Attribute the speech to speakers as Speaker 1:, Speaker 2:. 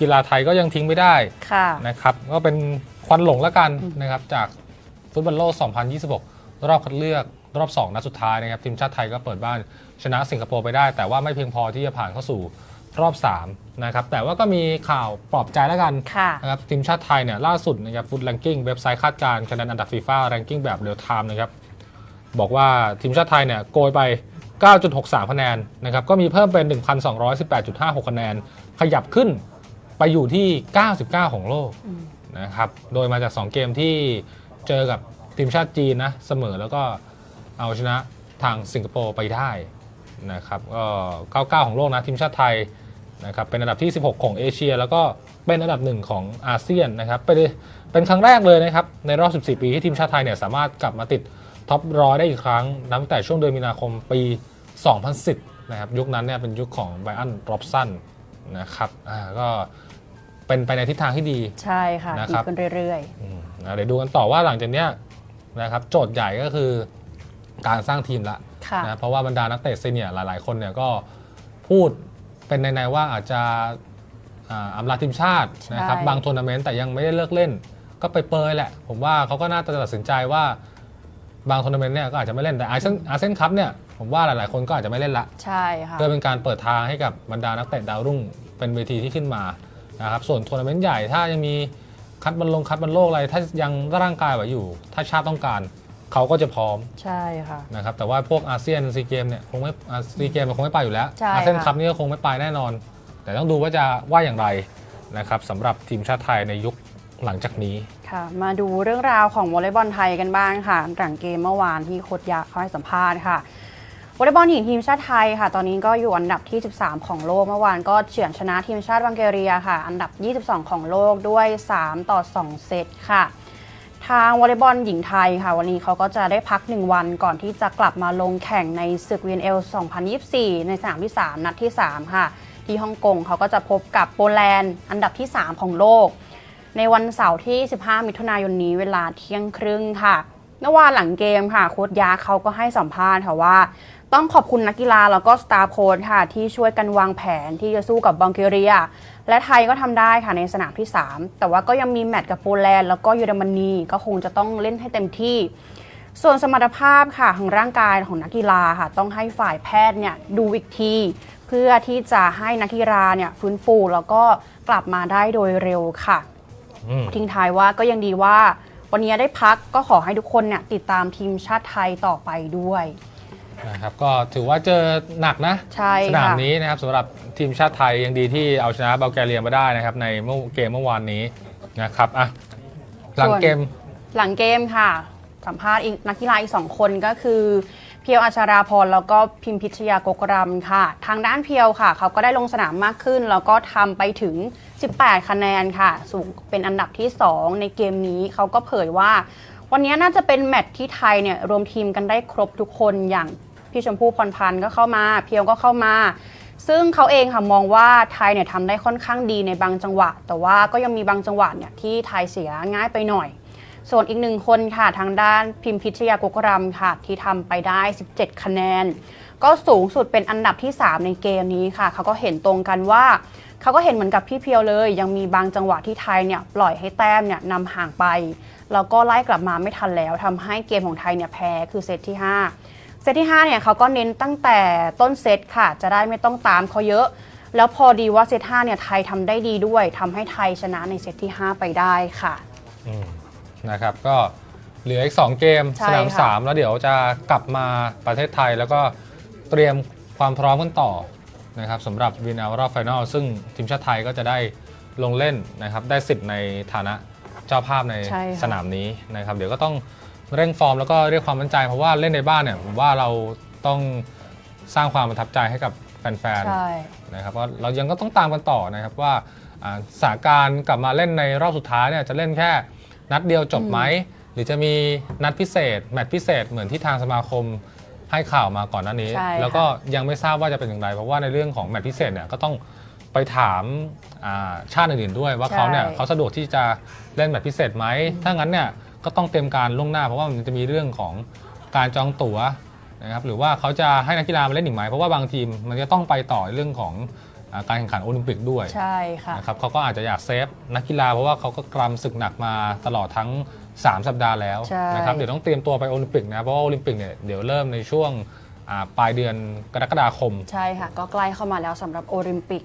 Speaker 1: กีฬาไทยก็ยังทิ้งไม่ได้
Speaker 2: ค่ะ
Speaker 1: นะครับ ก็เป็นควันหลงแล้วกันนะครับ จากฟุตบอลโลก 2026 รอบคัดเลือกรอบ 2 นัดสุดท้ายนะครับ ทีมชาติไทยก็เปิดบ้านชนะสิงคโปร์ไปได้ แต่ว่าไม่เพียงพอที่จะผ่านเข้าสู่รอบ 3 นะครับ แต่ว่าก็มีข่าวปลอบใจแล้วกัน
Speaker 2: ค่ะ
Speaker 1: นะครับทีมชาติไทยเนี่ยล่าสุดนะครับฟุตแรงกิ้งเว็บไซต์คาดการณ์คะแนนอันดับฟีฟ่าแรงกิ้งแบบเรียลไทม์นะครับบอกว่าทีมชาติไทยเนี่ยโกยไป 9.63 คะแนนนะครับก็มีเพิ่มเป็น 1,218.56 คะแนนขยับขึ้น ไปอยู่ที่ 99 ของโลกนะครับ โดยมาจาก 2 เกมที่เจอกับทีมชาติจีนนะเสมอแล้วก็เอาชนะทางสิงคโปร์ไปได้นะครับก็ 99 ของโลกนะทีมชาติไทยนะครับเป็นอันดับที่ 16 ของเอเชีย แล้วก็เป็นอันดับหนึ่งของอาเซียนนะครับเป็นเป็นครั้งแรกเลยนะครับในรอบ 14 ปีที่ทีมชาติไทยเนี่ยสามารถกลับมาติดท็อปร้อยได้อีกครั้งนับตั้งแต่ช่วงเดือนมีนาคมปี 2010 นะครับยุคนั้นเนี่ยเป็นยุคของไบอันร็อบสันนะครับอ่าก็ เป็นไปในทิศทางที่ดี
Speaker 2: ใช่ค่ะ
Speaker 1: นะ
Speaker 2: ดี
Speaker 1: ครับ
Speaker 2: ขึ้นเรื่อย
Speaker 1: อืมนะเดี๋ยวดูกันต่อว่าหลังจากเนี้ยนะครับโจทย์ใหญ่ก็คือการสร้างทีมละ
Speaker 2: ๆ ค่ะ
Speaker 1: นะเพราะว่าบรรดานักเตะซีเนียร์หลายๆ คนเนี่ยก็พูดเป็นในๆว่าอาจจะอ่าอำลาทีมชาตินะครับ
Speaker 2: ใช่
Speaker 1: บางทัวร์นาเมนต์แต่ยังไม่ได้เลิกเล่น ก็ไปเปยๆแหละ ผมว่าเขาก็น่าจะตัดสินใจว่าบางทัวร์นาเมนต์เนี่ยก็อาจจะไม่เล่นแต่อาเซียนอาเซียนคัพเนี่ยผมว่าหลายๆ คนก็อาจจะไม่เล่นละ
Speaker 2: ใช่ค่ะ
Speaker 1: เพื่อเป็นการเปิดทางให้กับบรรดานักเตะดาวรุ่ง เป็นเวทีที่ขึ้นมา นะครับส่วนทัวร์นาเมนต์ใหญ่ถ้ายังมีคัดบอลลงคัดบอลโลกอะไร ถ้ายังร่างกายไหวอยู่ ถ้าชาติต้องการเขาก็จะพร้อม
Speaker 2: ใช่ค่ะ
Speaker 1: นะครับแต่ว่าพวกอาเซียนซีเกมเนี่ยคงไม่ซีเกมมันคงไม่ไปอยู่แล้ว
Speaker 2: ใช่
Speaker 1: อาเซียน
Speaker 2: ค่ะ
Speaker 1: คัพนี่ก็คงไม่ไปแน่นอน แต่ต้องดูว่าจะว่าอย่างไรนะครับสำหรับทีมชาติไทยในยุคหลังจากนี้
Speaker 2: ค่ะ มาดูเรื่องราวของวอลเลย์บอลไทยกันบ้างค่ะ หลังเกมเมื่อวานที่โคตยะเขาให้สัมภาษณ์ค่ะ วอลเลย์บอลหญิงทีมชาติไทยค่ะ ตอนนี้ก็อยู่อันดับที่ 13 ของโลกเมื่อวานก็เฉือนชนะทีมชาติบังเกเรียค่ะ อันดับ 22 ของโลกด้วย 3 ต่อ 2 เซตค่ะ ทางวอลเลย์บอลหญิงไทยค่ะ วันนี้เขาก็จะได้พัก 1 วันก่อนที่จะกลับมาลงแข่งในศึก VNL 2024 ในสนามที่ 3 นัดที่ 3 ค่ะ ที่ฮ่องกงเขาก็จะพบกับโปแลนด์ อันดับที่ 3 ของโลก ในวันเสาร์ที่ 15 มิถุนายนนี้เวลาเที่ยงครึ่งค่ะเมื่อวานหลังเกมค่ะโค้ชยาเขาก็ให้สัมภาษณ์ค่ะว่า ต้องขอบคุณนักกีฬาแล้วก็สตาฟโค้ชค่ะ ที่ช่วยกันวางแผนที่จะสู้กับบังเกเรีย และไทยก็ทำได้ค่ะในสนามที่ 3 แต่ว่าก็ยังมีแมตช์กับโปแลนด์แล้วก็เยอรมนีก็คงจะต้องเล่นให้เต็มที่ ส่วนสมรรถภาพค่ะของร่างกายของนักกีฬาค่ะ ต้องให้ฝ่ายแพทย์เนี่ยดูอีกทีเพื่อที่จะให้นักกีฬาเนี่ยฟื้นฟูแล้วก็กลับมาได้โดยเร็วค่ะ
Speaker 1: อืม
Speaker 2: ทิ้งท้ายว่าก็ยังดีว่า วันนี้ได้พักก็ขอให้ทุกคนเนี่ยติดตามทีมชาติไทยต่อไปด้วย
Speaker 1: นะครับก็ถือว่าเจอหนักนะ
Speaker 2: ใช่
Speaker 1: สนาม
Speaker 2: ค่ะ
Speaker 1: นี้นะครับสำหรับทีมชาติไทยยังดีที่เอาชนะบัลแกเรียมาได้นะครับในเมื่อเกมเมื่อวานนี้นะครับอะหลังเกม
Speaker 2: หลังเกมค่ะ สัมภาษณ์อีกนักกีฬาอีกสองคนก็คือเพียวอัชราพรแล้วก็พิมพิชยากกรำค่ะ ทางด้านเพียวค่ะ เขาก็ได้ลงสนามมากขึ้น แล้วก็ทำไปถึง 18 คะแนนค่ะ สูงเป็นอันดับที่ 2 ในเกมนี้เขาก็เผยว่า วันนี้น่าจะเป็นแมตช์ที่ไทยเนี่ยรวมทีมกันได้ครบทุกคนอย่าง พี่ชมพู่พรพันธ์ก็เข้ามา เพียวก็เข้ามา ซึ่งเขาเองค่ะมองว่าไทยเนี่ยทำได้ค่อนข้างดีในบางจังหวะ แต่ว่าก็ยังมีบางจังหวะเนี่ยที่ไทยเสียง่ายไปหน่อย ส่วนอีกหนึ่งคนค่ะทางด้านพิมพิชยากกรำค่ะที่ทำไปได้ 17 คะแนน ก็สูงสุดเป็นอันดับที่ 3 ในเกมนี้ค่ะเขาก็เห็นตรงกันว่าเขาก็เห็นเหมือนกับพี่เพียวเลย ยังมีบางจังหวะที่ไทยเนี่ยปล่อยให้แต้มเนี่ยนำห่างไปแล้วก็ไล่กลับมาไม่ทันแล้วทำให้เกมของไทยเนี่ยแพ้คือเซตที่ 5 เซตที่5เนี่ยเขาก็เน้นตั้งแต่ต้นเซตค่ะ จะได้ไม่ต้องตามเขาเยอะ แล้วพอดีว่าเซต5เนี่ยไทยทำได้ดีด้วยทำให้ไทยชนะในเซตที่ 5 ไปได้ค่ะ
Speaker 1: อืมนะครับก็เหลืออีก 2 เกม
Speaker 2: ใช่
Speaker 1: สนาม
Speaker 2: ค่ะ
Speaker 1: 3แล้วเดี๋ยวจะกลับมาประเทศไทยแล้วก็เตรียมความพร้อมกันต่อนะครับสำหรับวีน l รอบไฟนอลซึ่งทีมชาติไทยก็จะได้ลงเล่นนะครับได้สิทธิ์ในฐานะเจ้าภาพใน
Speaker 2: ใช่ค่ะ
Speaker 1: สนามนี้นะครับ เดี๋ยวก็ต้อง เร่งฟอร์มแล้วก็เรียกความมั่นใจ เพราะว่าเล่นในบ้านเนี่ยผมว่าเราต้องสร้างความประทับใจให้กับแฟนๆ
Speaker 2: ใช่
Speaker 1: นะครับว่าเรายังก็ต้องตามกันต่อนะครับว่าอ่าสถานการณ์กลับมาเล่นในรอบสุดท้ายเนี่ยจะเล่นแค่นัดเดียวจบไหม หรือจะมีนัดพิเศษ แมตช์พิเศษเหมือนที่ทางสมาคมให้ข่าวมาก่อนหน้านี้
Speaker 2: ใช่ค่ะ
Speaker 1: แล้วก็ยังไม่ทราบว่าจะเป็นอย่างไร เพราะว่าในเรื่องของแมตช์พิเศษเนี่ยก็ต้องไปถามอ่าชาติอื่นๆด้วยว่าเขาเนี่ยเขาสะดวกที่จะเล่นแมตช์พิเศษไหมถ้างั้นเนี่ย ก็ต้องเตรียมการล่วงหน้า เพราะว่ามันจะมีเรื่องของการจองตั๋วนะครับหรือว่าเขาจะให้นักกีฬามาเล่นอีกไหมเพราะว่าบางทีมมันจะต้องไปต่อเรื่องของอ่าการแข่งขันโอลิมปิกด้วย
Speaker 2: ใช่ค่ะ
Speaker 1: นะครับเขาก็อาจจะอยากเซฟนักกีฬาเพราะว่าเขาก็กรำศึกหนักมาตลอดทั้ง 3 สัปดาห์แล้ว
Speaker 2: ใช่
Speaker 1: นะครับเดี๋ยวต้องเตรียมตัวไปโอลิมปิกนะเพราะว่าโอลิมปิกเนี่ยเดี๋ยวเริ่มในช่วงอ่าปลายเดือนกรกฎาคม
Speaker 2: ใช่ค่ะ ก็ใกล้เข้ามาแล้วสำหรับโอลิมปิก